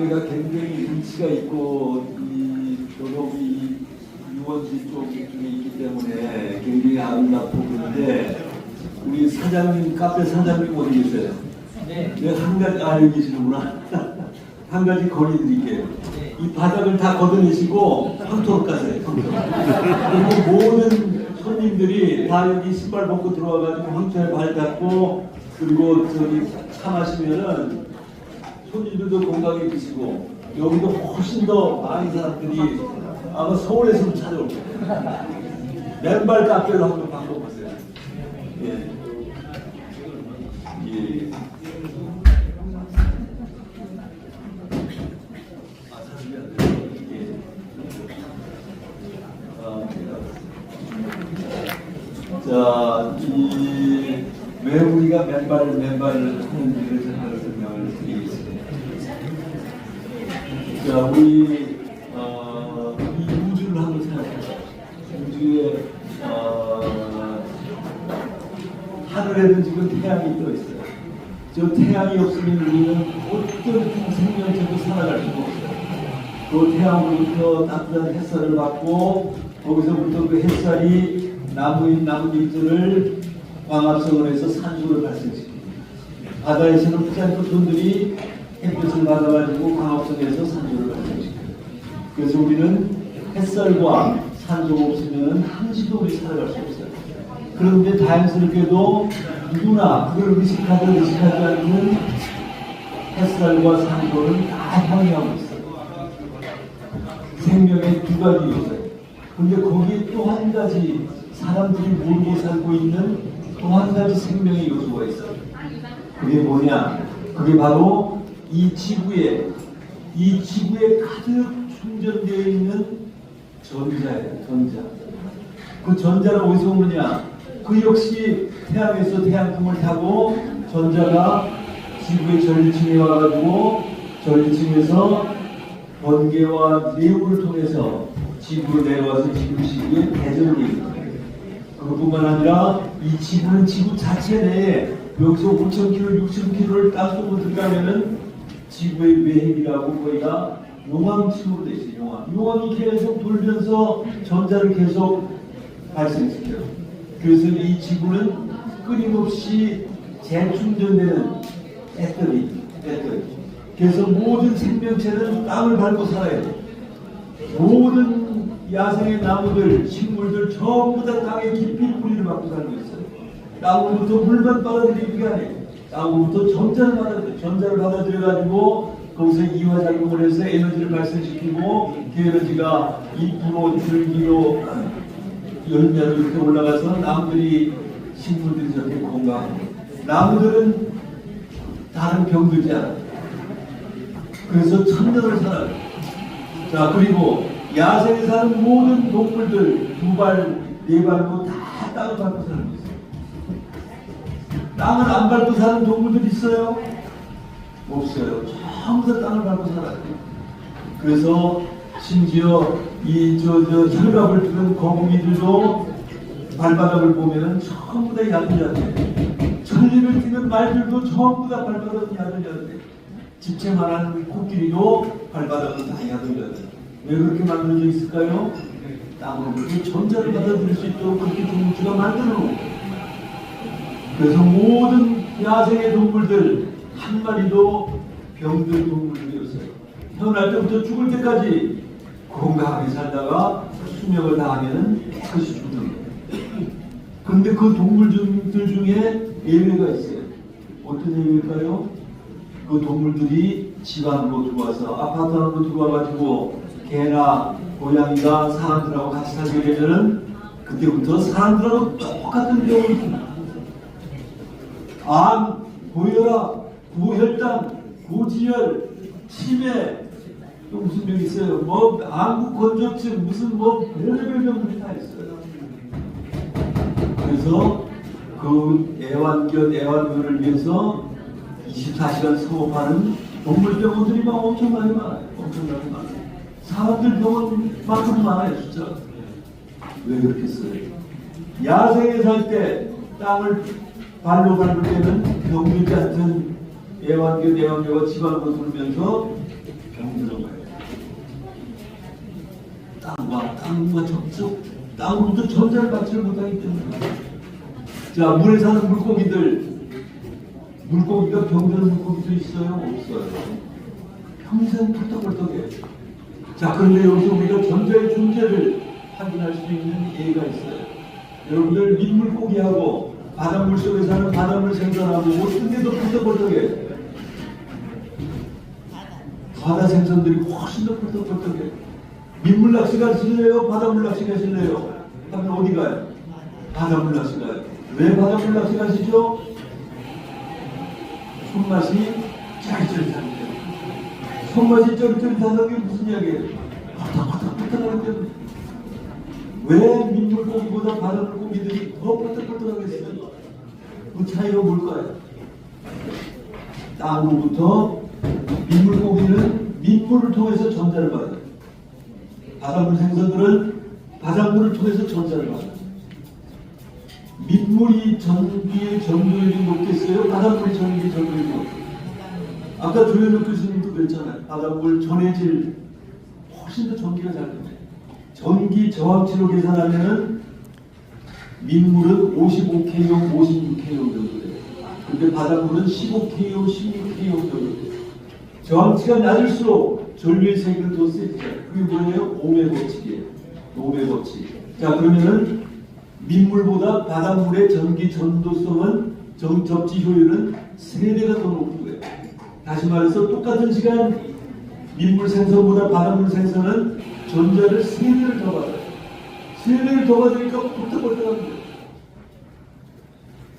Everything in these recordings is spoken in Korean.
카페가 굉장히 운치가 있고 이 도로이 유원지 쪽 중에 있기 때문에 굉장히 아름답고 그런데 우리 사장님 카페 사장님 어디 계세요? 네. 내가 한 가지 아 여기 계시는구나. 한 가지 건의 드릴게요. 이 바닥을 다 걷어내시고 황토로 가세요. 황토로. 그리고 모든 손님들이 다 여기 신발 벗고 들어와가지고 황토에 발 닦고 그리고 저기 차 마시면은 손님들도 건강해지시고 여기도 훨씬 더 많은 사람들이 아마 서울에서 찾아올 거예요. 맨발 카페로 한번 바꿔보세요. 예. 예. 예. 아, 자, 이, 왜 우리가 맨발, 맨발을 하는지를 제가 설명을 드리겠습니다. 자, 우리, 어, 이 우주를 한번 생각해보세요. 우주에, 어, 하늘에는 지금 태양이 떠 있어요. 저 태양이 없으면 우리는 어떤 생명체도 살아갈 수가 없어요. 그 태양으로부터 따뜻한 햇살을 받고 거기서부터 그 햇살이 나무인 나뭇잎들을 광합성을 해서 산소를 발생시킵니다. 바다에서는 프장크톤들이 햇빛을 받아가지고 광합성해서 산소를 발생시켜요. 그래서 우리는 햇살과 산소가 없으면 한시도 우리 살아갈 수 없어요. 그런데 자연스럽게도 누구나 그걸 의식하든 의식하지 않는 햇살과 산소를 다 향유하고 있어요. 생명의 두 가지 요소예요. 근데 거기에 또 한 가지 사람들이 모르고 살고 있는 또 한 가지 생명의 요소가 있어요. 그게 뭐냐? 그게 바로 이 지구에 이 지구에 가득 충전되어 있는 전자예요. 전자. 그 전자는 어디서 오느냐? 그 역시 태양에서 태양풍을 타고 전자가 지구의 전리층에 와가지고 전리층에서 번개와 내우를 통해서 지구로 내려와서 지구 시기에 대전이 있습니다. 그뿐만 아니라 이 지구는 지구 자체 내에 여기서 5,000km, 6,000km를 땅속으로 들어가면은 지구의 외핵이라고 거기가 용암층으로 되어 있어요. 용암. 용암이 계속 돌면서 전자를 계속 발생시켜요. 그래서 이 지구는 끊임없이 재충전되는 배터리, 배터리. 그래서 모든 생명체는 땅을 밟고 살아야 돼요. 모든 야생의 나무들, 식물들 전부 다 땅에 깊이 뿌리를 받고 살고 있어요. 땅으로부터 물만 받아들이는 게 아니에요. 땅으로부터 전자를 받아들여요. 전자를 받아들여 가지고 거기서 이화 작용을 해서 에너지를 발생시키고 그 에너지가 잎으로 줄기로 열매로 이렇게 올라가서 나무들이 식물들이 저렇게 건강하고 나무들은 다른 병들지 않아요. 그래서 천년을 살아요. 자 그리고 야생에 사는 모든 동물들 두 발, 네 발로 다 땅을 밟고 살고 있어요. 땅을 안 밟고 사는 동물들 있어요? 없어요. 전부 다 땅을 밟고 살아요. 그래서 심지어 이저 저 혈압을 두는 거북이들도 발바닥을 보면은 전부 다 야들야들. 천리를 뛰는 말들도 전부 다 발바닥이 야들야들. 집채만 하는 코끼리도 발바닥은 다 야들야들. 왜 그렇게 만들어져 있을까요? 땅으로부터 전자를 받아들일 수 있도록 그렇게 동물주가 만들어 놓은 거예요. 그래서 모든 야생의 동물들 한 마리도 병든 동물들이었어요. 태어날 때부터 죽을 때까지 건강하게 살다가 수명을 다하면 깨끗이 죽는 거예요. 그런데 그 동물들 중에 예외가 있어요. 어떤 예외일까요? 그 동물들이 집 안으로 들어와서 아파트 안으로 들어와가지고 개나 고양이가 사람들하고 같이 살게 되면은 그때부터 사람들하고 똑같은 병을. 암, 고혈압, 고혈당, 고지혈, 치매, 또 무슨 병 있어요? 뭐 암구 건조증, 무슨 뭐 별의별 병들이 다 있어요. 그래서 그 애완견, 애완견을 위해서 24시간 사업하는 동물병원들이 막 엄청 많이 많아요. 엄청나게 많아요. 사람들 병원만큼 많아요, 진짜. 왜 그렇겠어요? 야생에 살 때 땅을 발로 밟을 때는 병들지 같은 애완교, 내완교가 집안으로 돌면서 병들어 가요. 땅과 땅과 접촉, 땅으로부터 전자를 받지를 못하기 때문에. 자, 물에 사는 물고기들, 물고기가 병드는 물고기도 있어요? 없어요? 평생 펄떡펄떡해. 자, 그런데 여기서 우리가 전자의 존재를 확인할 수 있는 예가 있어요. 여러분들 민물고기하고 바닷물 속에 사는 바닷물 생선하고 어떤 게더 펄떡펄떡해? 바다 생선들이 훨씬 더 펄떡펄떡해. 민물 낚시 가실래요? 바닷물 낚시 가실래요? 하면 어디 가요? 바닷물 낚시 가요. 왜 바닷물 낚시 가시죠? 손맛이 쫄깃쫄깃합니다. 손맛이 쫄깃쫄깃하다는 게 무슨 이야기예요? 펄떡펄떡펄떡하기 때문에. 왜 민물 고기보다 바닷물고기들이 더 펄떡펄떡하겠어요? 그 차이가 뭘까요? 땅으로부터 민물 고기는 민물을 통해서 전자를 받아요. 바닷물 생선들은 바닷물을 통해서 전자를 받아요. 민물이 전기의 전도율이 높겠어요? 바닷물이 전기의 전도율이 높겠어요? 아까 조현욱 교수님도 그랬잖아요. 바닷물 전해질 훨씬 더 전기가 잘 됩니다. 전기 저항치로 계산하면은 민물은 55kg, 56kg 정도 돼요. 근데 바닷물은 15kg, 16kg 정도 돼요. 저항치가 낮을수록 전류의 세기는 더 세지잖아요. 그게 뭐예요? 오메 법칙이에요. 오메 법칙. 자, 그러면은 민물보다 바닷물의 전기 전도성은 정, 접지 효율은 세배가 더 높은 거예요. 다시 말해서 똑같은 시간 민물 생선보다 바닷물 생선은 전자를 세 배를 더 받아요. 세 배를 더 받으니까 펄떡펄떡합니다.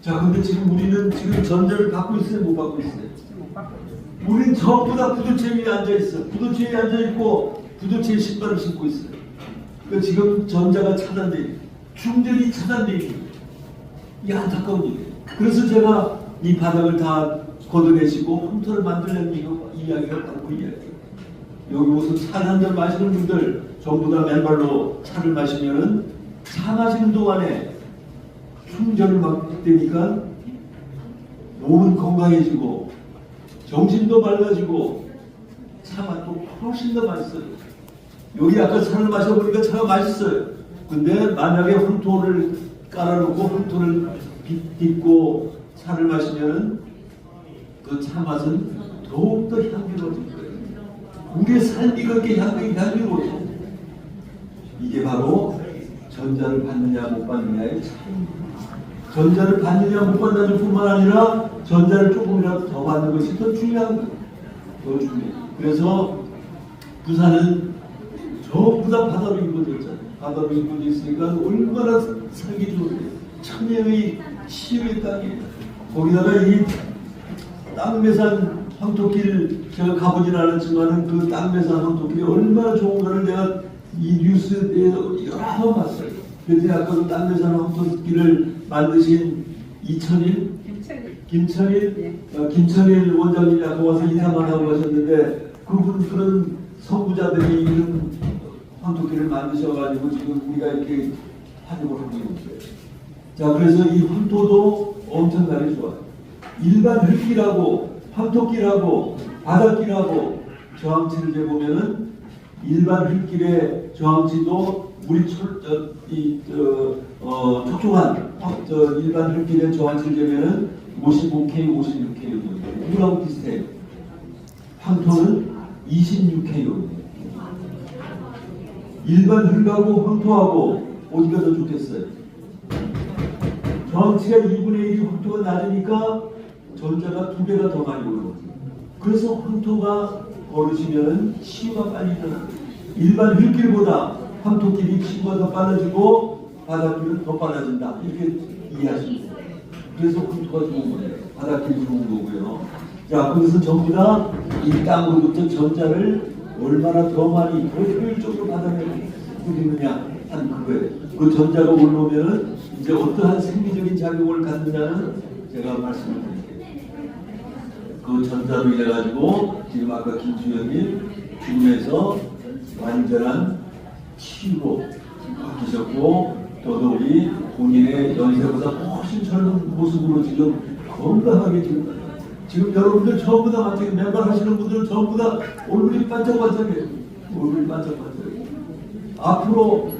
자, 근데 지금 우리는 지금 전자를 받고 있어요? 못 받고 있어요? 우린 전부 다 부도체 위에 앉아 있어. 부도체 위에 앉아 있고 부도체에 신발을 신고 있어요. 그 지금 전자가 차단돼, 있는, 충전이 차단돼 있는. 이 안타까운 일이에요. 그래서 제가 이 바닥을 다 걷어내시고 홈터를 만들려는 이야기가 바로 그 이야기예요. 여기 무슨 차를 한잔 마시는 분들 전부 다 맨발로 차를 마시면은 차 마시는 동안에 충전을 막 되니까 몸은 건강해지고 정신도 맑아지고 차 맛도 훨씬 더 맛있어요. 여기 아까 차를 마셔보니까 차가 맛있어요. 근데 만약에 홈토를 깔아놓고 홈토를 빚고 차를 마시면은 그차 맛은 더욱더 향기로워질 거예요. 우리의 삶이 그렇게 향기, 향기로워져. 이게 바로 전자를 받느냐 못 받느냐의 차이입니다. 전자를 받느냐 못 받느냐 뿐만 아니라 전자를 조금이라도 더 받는 것이 더 중요한 거예요. 더 중요해요. 그래서 부산은 전부 다 바다로 이루어졌잖아요. 바다로 이루어져 있으니까 얼마나 살기 좋은데 천혜의 치유의 땅이에요. 거기다가 이 땅매산 황토길 제가 가보진 않았지만은 그 땅매산 황토길이 얼마나 좋은가를 내가 이 뉴스에서 여러 번 봤어요. 그래서 아까 그 땅매산 황토길을 만드신 이천일 김천일 어, 김천일 원장님이 아까 와서 인사만 하고 가셨는데 그분 그런 선구자들이 이런 황토길을 만드셔가지고 지금 우리가 이렇게 활용을 하고 있는 거예요. 자 그래서 이 황토도 엄청나게 좋아요. 일반 흙길하고 황토길하고 바닷길하고 저항치를 재보면은 일반 흙길의 저항치도 우리 철, 저, 이, 저, 어, 촉촉한 황- 저, 일반 흙길의 저항치를 재면은 55K, 56K 정도. 물하고 비슷해요. 황토는 26K. 일반 흙하고 황토하고 어디가 더 좋겠어요? 저항치가 2분의 1이 황토가 낮으니까 전자가 두 배가 더 많이 올라오죠. 그래서 황토가 걸으시면 치유가 빨리 일어나요. 일반 흙길보다 황토길이 치유가 더 빨라지고 바닷길은 더 빨라진다. 이렇게 이해하시면 돼요. 그래서 황토가 좋은 거예요. 바닷길이 좋은 거고요. 자, 그래서 전부 다 이 땅으로부터 전자를 얼마나 더 많이, 더 효율적으로 받아내고 있느냐 한 그거예요. 그 전자가 올라오면은 이제 어떠한 생리적인 작용을 갖느냐는 제가 말씀을 드릴게요. 그 전자로 인해 가지고 지금 아까 김수영님 죽음에서 완전한 치유로 바뀌셨고 더더욱이 본인의 연세보다 훨씬 젊은 모습으로 지금 건강하게 지금 지금 여러분들 전부 다 마찬가지 멤버 하시는 분들 전부 다 얼굴이 반짝반짝해요. 얼굴이 반짝반짝해요. 앞으로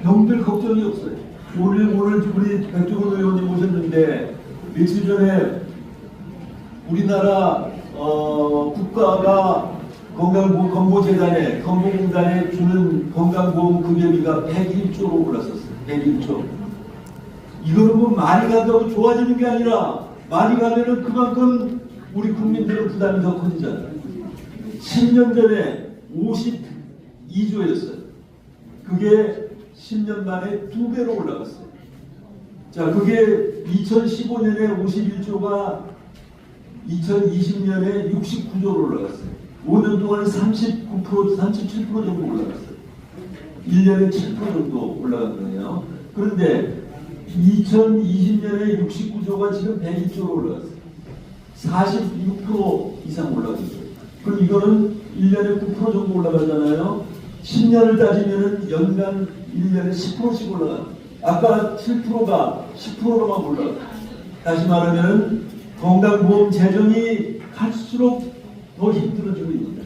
병들 걱정이 없어요. 오늘 오늘 우리 백종원 의원님 오셨는데 며칠 전에 우리나라 어, 국가가 건강보험 건보재단에 건보공단에 주는 건강보험 급여비가 101조로 올랐었어요. 101조. 이거는 뭐 많이 간다고 좋아지는 게 아니라 많이 가면은 그만큼 우리 국민들의 부담이 더 커지잖아요. 10년 전에 52조였어요. 그게 10년 만에 두 배로 올라갔어요. 자, 그게 2015년에 51조가 2020년에 69조로 올라갔어요. 5년 동안에 39%, 37% 정도 올라갔어요. 1년에 7% 정도 올라간 거예요. 그런데 2020년에 69조가 지금 102조로 올라갔어요. 46% 이상 올라갔어요. 그럼 이거는 1년에 9% 정도 올라가잖아요. 10년을 따지면 연간 1년에 10%씩 올라가. 아까 7%가 10%로만 올라가. 다시 말하면 건강보험 재정이 갈수록 더 힘들어지고 있습니다.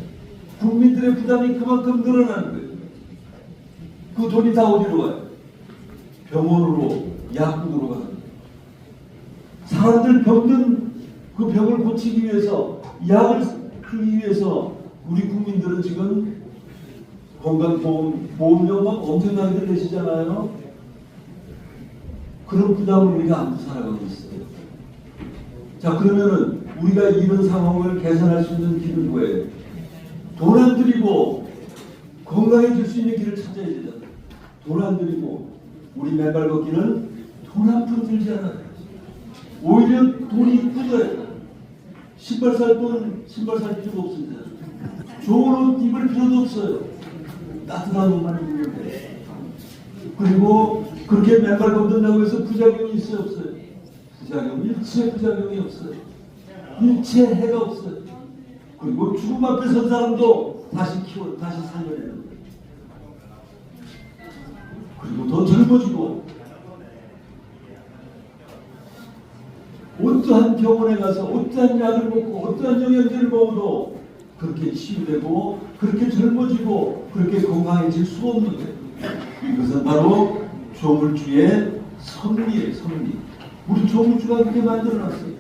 국민들의 부담이 그만큼 늘어나는 거예요. 그 돈이 다 어디로 가요? 병원으로 약국으로 가는 거예요. 사람들 병든 그 병을 고치기 위해서 약을 주기 위해서 우리 국민들은 지금 건강보험 보험료만 엄청나게 내시잖아요. 그런 부담을 우리가 안고 살아가고 있어요. 자 그러면은 우리가 이런 상황을 개선할 수 있는 길은 뭐예요? 돈 안 들이고 건강해질 수 있는 길을 찾아야 되잖아요. 돈안 들이고 우리 맨발 걷기는 돈 한 푼 들지 않아요. 오히려 돈이 굳어요. 신발 살 돈, 신발 살 필요가 없습니다. 좋은 옷 입을 필요도 없어요. 따뜻한 옷만 입으면 돼요. 그리고 그렇게 맨발 걷는다고 해서 부작용이 있어요, 없어요? 부작용, 일체 부작용이 없어요. 일체 해가 없어요. 그리고 죽음 앞에 선 사람도 다시 키워, 다시 살려내는 거예요. 그리고 더 젊어지고 어떠한 병원에 가서 어떠한 약을 먹고 어떠한 영양제를 먹어도 그렇게 치유되고 그렇게 젊어지고 그렇게 건강해질 수 없는 거예요. 이것은 바로 조물주의 섭리예요, 섭리. 우리 조물주가 그렇게 만들어놨어요.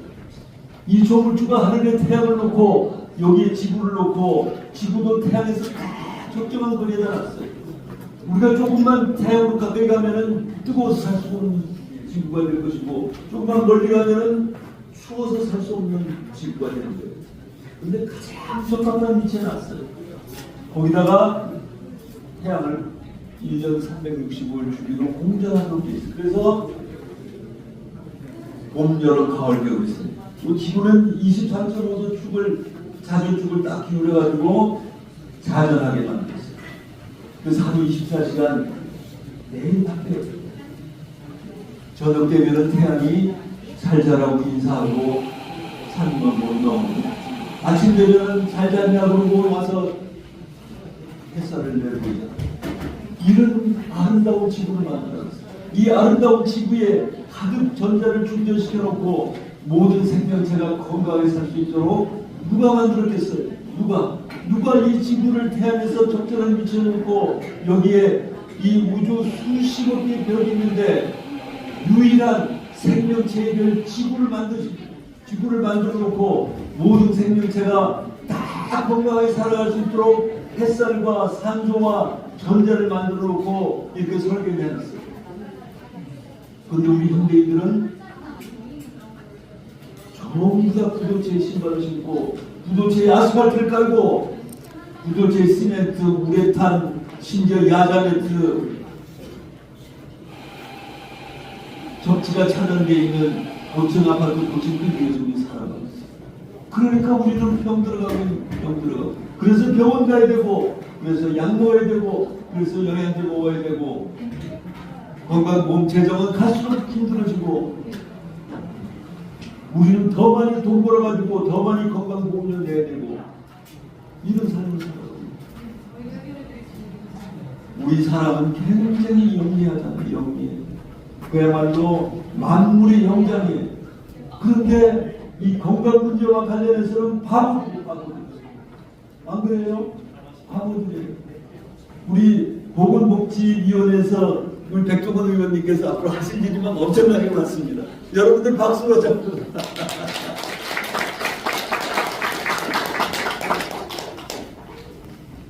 이 조물주가 하늘에 태양을 놓고 여기에 지구를 놓고 지구도 태양에서 다 적정한 거리에다 놨어요. 우리가 조금만 태양으로 가까이 가면은 뜨거워서 살 수 없는 지구가 될 것이고 조금만 멀리 가면은 추워서 살 수 없는 지구가 되는 거예요. 근데 가장 적합한 위치에 놨어요. 거기다가 태양을 1년 365일 주기로 공전하는 게 있어요. 그래서 봄, 여름, 가을, 겨울이 있어요. 이 지구는 23.5도 축을 자전축을 딱 기울여가지고 자전하게 만들었어요. 그래서 하루 24시간 매일 바뀌어요. 저녁 되면은 태양이 살자라고 인사하고 사는 건못 넘고 아침 되면은 잘 잤냐고 그러고 와서 햇살을 내고 있다. 이런 아름다운 지구를 만들었어요. 이 아름다운 지구에 가득 전자를 충전시켜 놓고 모든 생명체가 건강하게 살 수 있도록 누가 만들었겠어요? 누가? 누가 이 지구를 태양에서 적절한 위치에 놓고 여기에 이 우주 수십억 개의 별이 있는데 유일한 생명체의 별 지구를 만드 지구를 만들어 놓고 모든 생명체가 다 건강하게 살아갈 수 있도록 햇살과 산소와 전자를 만들어 놓고 이렇게 설계를 해놨어요. 근데 우리 현대인들은 전부 다 부도체에 신발을 신고 부도체에 아스팔트를 깔고 부도체에 시멘트, 우레탄, 심지어 야자매트 접지가 차단되어 있는 고층 아파트 고층 빌딩에서 우리 살아가고 있어요. 그러니까 우리는 병 들어가고 있는 병 들어가고 그래서 병원 가야 되고 그래서 약 먹어야 되고 그래서 영양제 먹어야 되고 건강 몸 재정은 갈수록 힘들어지고 우리는 더 많이 돈 벌어가지고 더 많이 건강 보험료 내야 되고 이런 삶을 있어요. 우리 사람은 굉장히 영리하잖아요 영리해 그야말로 만물의 영장이에요. 그런데 이 건강 문제와 관련해서는 바보들이 바보들. 안 그래요? 바보들이에요. 우리 보건복지위원회에서 우리 백종원 의원님께서 앞으로 하실 일이만 엄청나게 많습니다. 여러분들 박수로 잡고.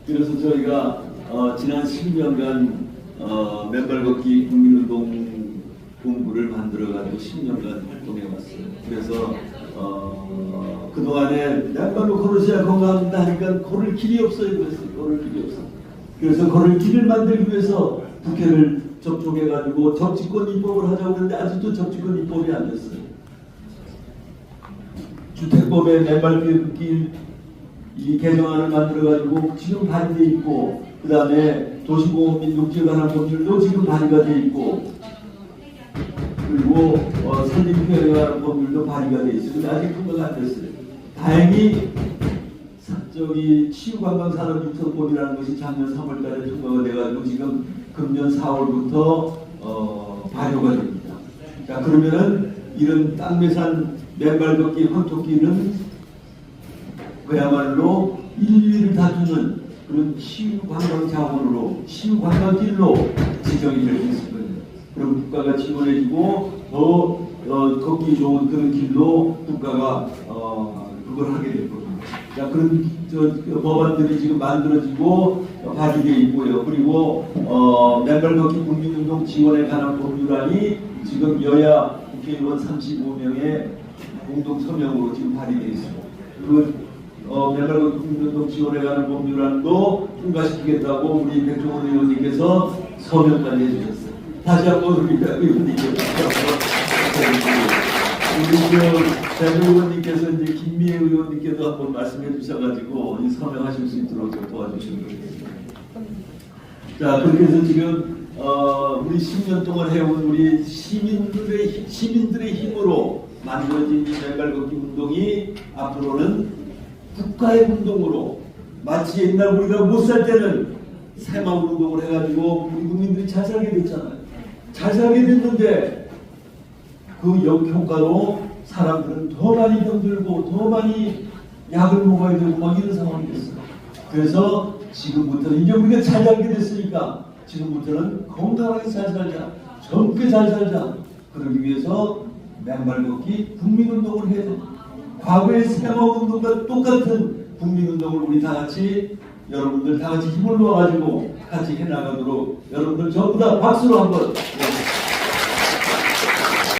그래서 저희가 어, 지난 10년간 어, 맨발 걷기 국민운동 본부를 만들어가지고 10년간 활동해왔어요. 그래서 어, 그동안에 맨발로 걸으셔야 건강합니다 하니까 걸을 길이 없어요. 그랬어요. 걸을 길이 없어. 그래서 걸을 길을 만들기 위해서 국회를 접촉해가지고 정치권 입법을 하자고 했는데 아직도 정치권 입법이 안 됐어요. 주택법에 맨발 걷기 이 개정안을 만들어가지고 지금 발의돼 있고 그 다음에 도시공원민 녹지에 관한 법률도 지금 발의가 돼 있고 그리고 어, 산림표현에 관한 법률도 발의가 돼. 근데 아직 통과가 안 됐어요. 다행히 사- 저기 치유관광산업육성법이라는 것이 작년 3월달에 통과가 돼가지고 지금 금년 4월부터 어, 발효가 됩니다. 자 그러면은 이런 땅매산 맨발 걷기 황토끼는 그야말로 인류를 다투는 그런 치유 관광 자원으로 치유 관광길로 지정이 될 수 있을 거예요. 그럼 국가가 지원해주고 더 어, 걷기 좋은 그런 길로 국가가 어, 그걸 하게 될 겁니다. 자 그런 저, 그 법안들이 지금 만들어지고 어, 발의되어 있고요. 그리고 어, 맨발 걷기 국민운동 지원에 관한 법률안이 지금 여야 국회의원 35명의 공동 서명으로 지금 발의되어 있습니다. 그 어, 맨발 걷기 국민운동 지원에 관한 법률안도 통과시키겠다고 우리 백종원 의원님께서 서명까지 해주셨어요. 다시 한번 우리 백 의원님께 우리 저백 의원님께서 이제 김미애 의원님께도 한번 말씀해 주셔가지고 이 서명하실 수 있도록 좀 도와주시면 좋겠습니다. 자 그렇게 해서 지금 어, 우리 10년 동안 해온 우리 시민들의 힘- 시민들의 힘으로 만들어진 이 맨발 걷기 운동이 앞으로는 국가의 운동으로 마치 옛날 우리가 못 살 때는 새마을 운동을 해가지고 우리 국민들이 잘 살게 됐잖아요. 잘 살게 됐는데 그 역효과로 사람들은 더 많이 병들고 더 많이 약을 먹어야 되고 막 이런 상황이 됐어요. 그래서 지금부터는 이제 우리가 잘 살게 됐으니까 지금부터는 건강하게 잘 살자, 젊게 잘 살자. 그러기 위해서 맨발 걷기 국민운동을 해야 돼. 과거의 새마을운동과 똑같은 국민운동을 우리 다 같이 여러분들 다 같이 힘을 모아가지고 같이 해나가도록 여러분들 전부 다 박수로 한번.